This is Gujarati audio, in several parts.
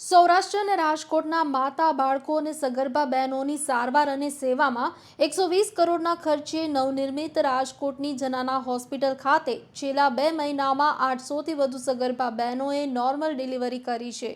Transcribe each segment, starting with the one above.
સૌરાષ્ટ્ર અને રાજકોટના માતા બાળકો અને સગર્ભા બહેનોની સારવાર અને સેવામાં એકસો વીસ કરોડના ખર્ચે નવનિર્મિત રાજકોટની જનાના હોસ્પિટલ ખાતે છેલ્લા બે મહિનામાં આઠસોથી વધુ સગર્ભા બહેનોએ નોર્મલ ડિલિવરી કરી છે.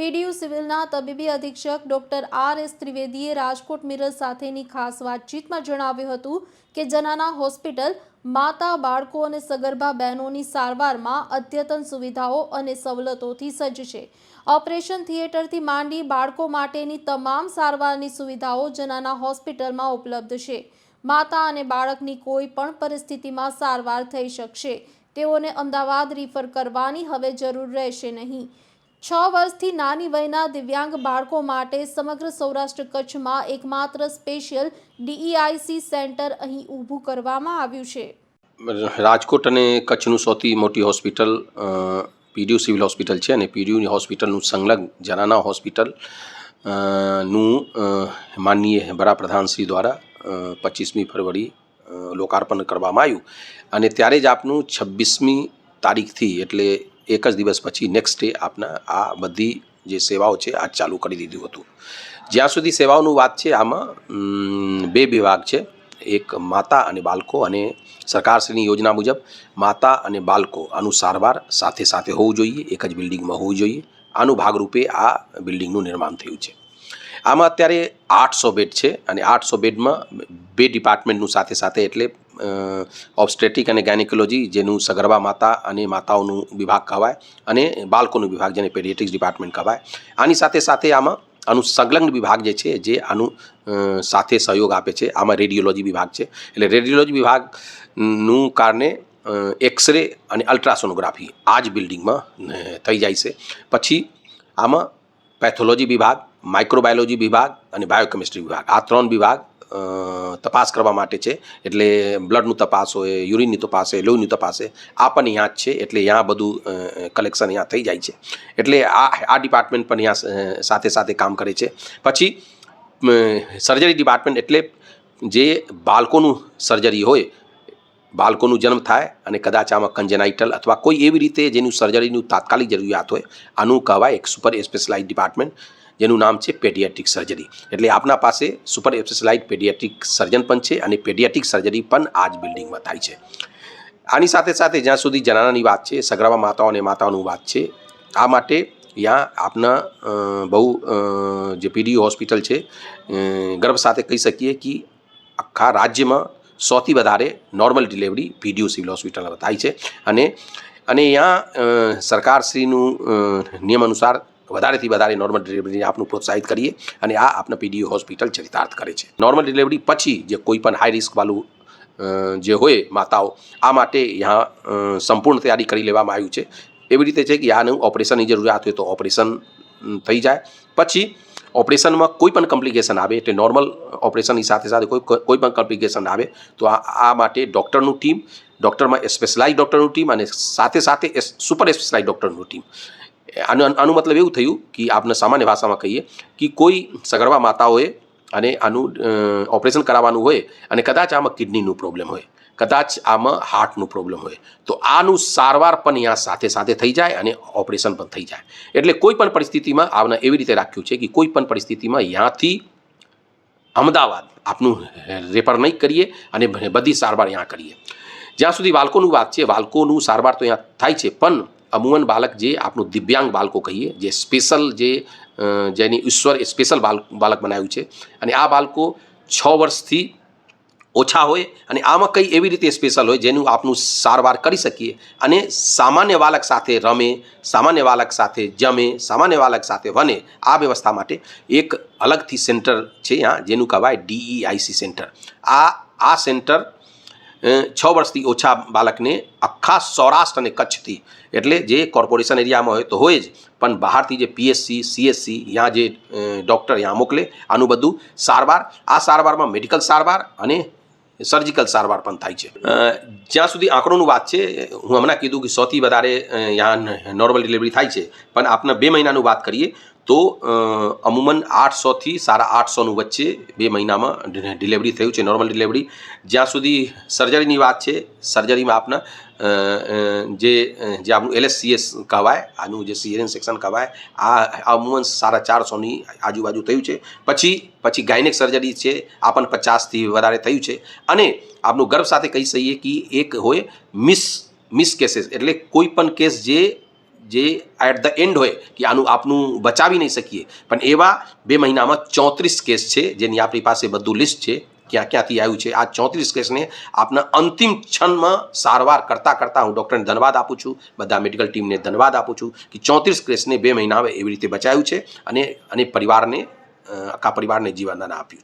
પીડીયુ સિવિલના તબીબી અધિક્ષક ડોક્ટર આર એસ ત્રિવેદીએ રાજકોટ મિરર સાથેની ખાસ વાતચીતમાં જણાવ્યું હતું કે જનાના હોસ્પિટલ, માતા, બાળકો અને સગર્ભા બહેનોની સારવારમાં અદ્યતન સુવિધાઓ અને સવલતોથી સજ્જ છે. ઓપરેશન થિયેટરથી માંડી બાળકો માટેની તમામ સારવારની સુવિધાઓ જનાના હોસ્પિટલમાં ઉપલબ્ધ છે. માતા અને બાળકની કોઈ પણ પરિસ્થિતિમાં સારવાર થઈ શકશે. તેઓને અમદાવાદ રિફર કરવાની હવે જરૂર રહેશે નહીં. છ વર્ષથી નાની વયના દિવ્યાંગ બાળકો માટે સમગ્ર સૌરાષ્ટ્ર કચ્છમાં એકમાત્ર સ્પેશિયલ ડીઈઆઈસી સેન્ટર અહીં ઊભું કરવામાં આવ્યું છે. રાજકોટ અને કચ્છનું સૌથી મોટી હોસ્પિટલ પીડીયુ સિવિલ હોસ્પિટલ છે અને પીડીયુની હોસ્પિટલનું સંલગ્ન જનાના હોસ્પિટલનું માનનીય વડાપ્રધાન શ્રી દ્વારા પચીસમી ફરવરી લોકાર્પણ કરવામાં આવ્યું. અને ત્યારે જ આપનું છવ્વીસમી તારીખથી એટલે એક જ દિવસ પછી નેક્સ્ટ ડે આપના આ બધી જે સેવાઓ છે આ ચાલુ કરી દીધું હતું. જ્યાં સુધી સેવાઓનું વાત છે આમાં બે વિભાગ છે. એક માતા અને બાળકો અને સરકારશ્રીની યોજના મુજબ માતા અને બાળકો આનું સારવાર સાથે સાથે હોવું જોઈએ, એક જ બિલ્ડિંગમાં હોવું જોઈએ. આનું ભાગરૂપે આ બિલ્ડિંગનું નિર્માણ થયું છે. આમાં અત્યારે આઠસો બેડ છે અને આઠસો બેડમાં બે ડિપાર્ટમેન્ટનું સાથે સાથે એટલે ઓબસ્ટ્રેટિક અને ગાયનિકોલોજી જેનું સગર્ભા માતા અને માતાઓનું વિભાગ કહેવાય અને બાળકોનું વિભાગ જેને પેડિયેટિક્સ ડિપાર્ટમેન્ટ કહેવાય. આની સાથે સાથે આમાં આનું સંલગ્ન વિભાગ જે છે, જે આનું સાથે સહયોગ આપે છે. આમાં રેડિયોલોજી વિભાગ છે. એટલે રેડિયોલોજી વિભાગનું કારણે એક્સરે અને અલ્ટ્રાસોનોગ્રાફી આ જ બિલ્ડિંગમાં થઈ જાય છે. પછી આમાં પેથોલોજી વિભાગ માઇક્રોબાયોલોજી વિભાગ અને બાયોકેમિસ્ટ્રી વિભાગ. આ ત્રણ વિભાગ તપાસ કરવા માટે છે. એટલે બ્લડનું તપાસ હોય, યુરિનની તપાસ હોય, લોહીની તપાસ હોય, આ પણ અહીંયા જ છે. એટલે અહીંયા બધું કલેક્શન અહીંયા થઈ જાય છે. એટલે આ આ ડિપાર્ટમેન્ટ પણ અહીંયા સાથે સાથે કામ કરે છે. પછી સર્જરી ડિપાર્ટમેન્ટ એટલે જે બાળકોનું સર્જરી હોય, બાળકોનું જન્મ થાય અને કદાચ આમાં કન્જેનાઇટલ અથવા કોઈ એવી રીતે જેનું સર્જરીનું તાત્કાલિક જરૂરિયાત હોય, આનું કહેવાય એક સુપર સ્પેશલાઇઝ ડિપાર્ટમેન્ટ. જેનું નામ છે પેડિયાટ્રિક સર્જરી. એટલે આપના પાસે સુપર સ્પેશલાઇઝ પેડિયાટ્રિક સર્જન પણ છે અને પેડિયાટ્રિક સર્જરી પણ આ જ બિલ્ડિંગમાં થાય છે. આની સાથે સાથે જ્યાં સુધી જનાનાની વાત છે, સગરાવા માતાઓ અને માતાઓની વાત છે, આ માટે ત્યાં આપના બહુ જે પીડીયુ હોસ્પિટલ છે ગર્ભ સાથે કહી શકીએ કે આખા રાજ્યમાં સૌથી વધારે નોર્મલ ડિલિવરી પીડીયુ સિવિલ હોસ્પિટલમાં થાય છે. અને અને અહીંયા સરકારશ્રીનું નિયમ અનુસાર વધારેથી વધારે નોર્મલ ડિલિવરીને આપનું પ્રોત્સાહિત કરીએ અને આ આપના પીડીયુ હોસ્પિટલ ચરિતાર્થ કરે છે. નોર્મલ ડિલિવરી પછી જે કોઈ પણ હાઈ રિસ્કવાળું જે હોય માતાઓ, આ માટે यहाँ સંપૂર્ણ તૈયારી કરી લેવામાં આવ્યું છે. એવી રીતે છે કે આનું ઓપરેશનની જરૂરિયાત હોય તો ઓપરેશન થઈ જાય. પછી ઓપરેશનમાં કોઈ પણ કોમ્પ્લિકેશન આવે એટલે નોર્મલ ઓપરેશનની સાથે સાથે કોઈ કોઈ પણ કોમ્પ્લિકેશન આવે તો આ આ માટે ડૉક્ટરનું ટીમ ડૉક્ટરમાં સ્પેશલાઇઝ ડૉક્ટરનું ટીમ અને સાથે સાથે સુપર સ્પેશલાઇઝ ડૉક્ટરનું ટીમ આનું આનું મતલબ એવું થયું કે આપણે સામાન્ય ભાષામાં કહીએ કે કોઈ સગર્ભા માતાઓએ અને આનું ઓપરેશન કરાવવાનું હોય અને કદાચ આમાં કિડનીનું પ્રોબ્લેમ હોય, કદાચ આમાં હાર્ટનું પ્રોબ્લેમ હોય, તો આનું સારવાર પણ અહીંયા સાથે સાથે થઈ જાય અને ઓપરેશન પણ થઈ જાય. એટલે કોઈ પણ પરિસ્થિતિમાં આપણે એવી રીતે રાખ્યું છે કે કોઈ પણ પરિસ્થિતિમાં અહીંયાથી અમદાવાદ આપનું રેફર નહીં કરીએ અને બધી સારવાર અહીંયા કરીએ. જ્યાં સુધી બાળકોનું વાત છે બાળકોનું સારવાર તો અહીંયા થાય છે, પણ અમુમન બાળક જે આપણું દિવ્યાંગ બાળકો કહીએ જે સ્પેશલ જે જેની ઈશ્વર સ્પેશલ બાળક બનાવ્યું છે અને આ બાળકો છ વર્ષથી ઓછા હોય અને આમાં કંઈ એવી રીતે સ્પેશિયલ હોય જેનું આપનું સારવાર કરી શકીએ અને સામાન્ય બાળક સાથે રમે સામાન્ય બાળક સાથે જમે સામાન્ય બાળક સાથે વને આ વ્યવસ્થા માટે એક અલગથી સેન્ટર છે ત્યાં જેનું કહેવાય ડીઈઆઈસી સેન્ટર આ આ સેન્ટર છ વર્ષથી ઓછા બાળકને આખા સૌરાષ્ટ્ર અને કચ્છથી એટલે જે કોર્પોરેશન એરિયામાં હોય તો હોય જ. પણ બહારથી જે પીએસસી સીએસસી ત્યાં જે ડૉક્ટર ત્યાં મોકલે, આનું બધું સારવાર, આ સારવારમાં મેડિકલ સારવાર અને સર્જિકલ સારવાર પણ થાય છે. જ્યાં સુધી આંકડોનું વાત છે, હું હમણાં કીધું કે સૌથી વધારે ત્યાં નોર્મલ ડિલિવરી થાય છે. પણ આપને બે મહિનાનું વાત કરીએ તો અમુમન આઠસોથી સાડા આઠસોનું વચ્ચે બે મહિનામાં ડિલિવરી થયું છે નોર્મલ ડિલિવરી જ્યાં સુધી સર્જરીની વાત છે સર્જરીમાં આપના જે જે આપણું એલએસસીએસ કહેવાય, આનું જે સીએરએન સેક્શન કહેવાય, આ અમુમન સાડા ચારસોની આજુબાજુ થયું છે. પછી પછી ગાયનેક સર્જરી છે, આ પણ પચાસથી વધારે થયું છે. અને આપનું ગર્ભ સાથે કહી શકીએ કે એક હોય મિસ મિસ કેસીસ. એટલે કોઈ પણ કેસ જે જે એટ ધ એન્ડ હોય કે આનું આપનું બચાવી નહીં શકીએ. પણ એવા બે મહિનામાં ચોત્રીસ કેસ છે જેની આપણી પાસે બધું લિસ્ટ છે, ક્યાં ક્યાંથી આવ્યું છે, આ ચોત્રીસ કેસને આપના અંતિમ ક્ષણમાં સારવાર કરતાં કરતાં હું ડૉક્ટરને ધન્યવાદ આપું છું, બધા મેડિકલ ટીમને ધન્યવાદ આપું છું કે ચોત્રીસ કેસને બે મહિનામાં એવી રીતે બચાવ્યું છે અને અને પરિવારને આખા પરિવારને જીવનદાન આપ્યું છે.